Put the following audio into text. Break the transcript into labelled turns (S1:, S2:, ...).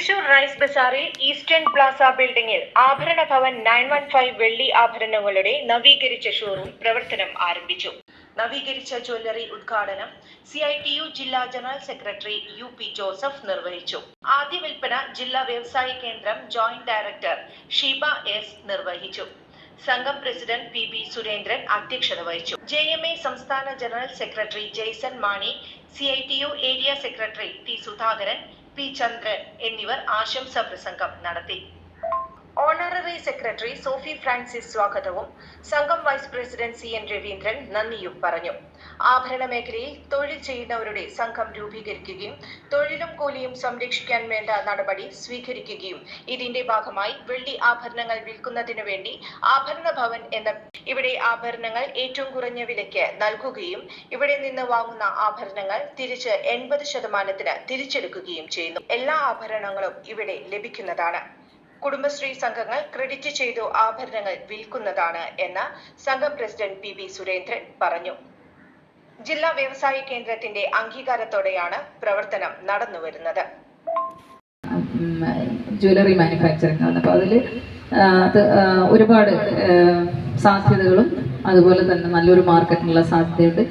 S1: Thrissur rice ബസാറിൽ eastern plaza ബിൽഡിംഗിൽ Abharana Bhavan nine one five വെള്ളി ആഭരണങ്ങളുടെ നവീകരിച്ച ഷോറൂം പ്രവർത്തനം ആരംഭിച്ചു. നവീകരിച്ച ജ്വല്ലറി ഉദ്ഘാടനം സി ഐ ടി യു ജില്ലാ general secretary U P Joseph നിർവഹിച്ചു. ആദ്യ വിൽപ്പന ജില്ലാ വ്യവസായ കേന്ദ്രം ജോയിന്റ് ഡയറക്ടർ ഷീബ എസ് നിർവഹിച്ചു. സംഘം പ്രസിഡന്റ് പി ബി സുരേന്ദ്രൻ അധ്യക്ഷത വഹിച്ചു. ജെ എം എ സംസ്ഥാന general secretary Jaison Mani C I T U area secretary T Sudhakaran P Chandran എന്നിവർ ആശംസാ പ്രസംഗം നടത്തി ഓണററി സെക്രട്ടറി സോഫി ഫ്രാൻസിസ് സ്വാഗതവും. സംഘം vice president C N Raveendran നന്ദിയും പറഞ്ഞു. ആഭരണ മേഖലയിൽ തൊഴിൽ ചെയ്യുന്നവരുടെ സംഘം രൂപീകരിക്കുകയും തൊഴിലും കൂലിയും സംരക്ഷിക്കാൻ വേണ്ട നടപടി സ്വീകരിക്കുകയും ഇതിന്റെ ഭാഗമായി വെള്ളി ആഭരണങ്ങൾ വിൽക്കുന്നതിനു വേണ്ടി ആഭരണ ഭവൻ എന്ന ഇവിടെ ആഭരണങ്ങൾ ഏറ്റവും കുറഞ്ഞ വിലയ്ക്ക് നൽകുകയും ഇവിടെ നിന്ന് വാങ്ങുന്ന ആഭരണങ്ങൾ തിരിച്ച് എൺപത് ശതമാനത്തിന് തിരിച്ചെടുക്കുകയും ചെയ്യുന്നു. എല്ലാ ആഭരണങ്ങളും ഇവിടെ ലഭിക്കുന്നതാണ്. കുടുംബശ്രീ സംഘങ്ങൾ ക്രെഡിറ്റ് ചെയ്തു ആഭരണങ്ങൾ വിൽക്കുന്നതാണ് എന്ന് സംഘം പ്രസിഡന്റ് പി ബി സുരേന്ദ്രൻ പറഞ്ഞു. ജില്ലാ വ്യവസായ കേന്ദ്രത്തിന്റെ അംഗീകാരത്തോടെയാണ് പ്രവർത്തനം നടന്നുവരുന്നത്.
S2: ജ്വല്ലറി മാനുഫാക്ചറിംഗ് ആണ്. അപ്പോൾ അതിൽ അത് ഒരുപാട് സാധ്യതകളും അതുപോലെ തന്നെ നല്ലൊരു മാർക്കറ്റിനുള്ള സാധ്യതയുണ്ട്.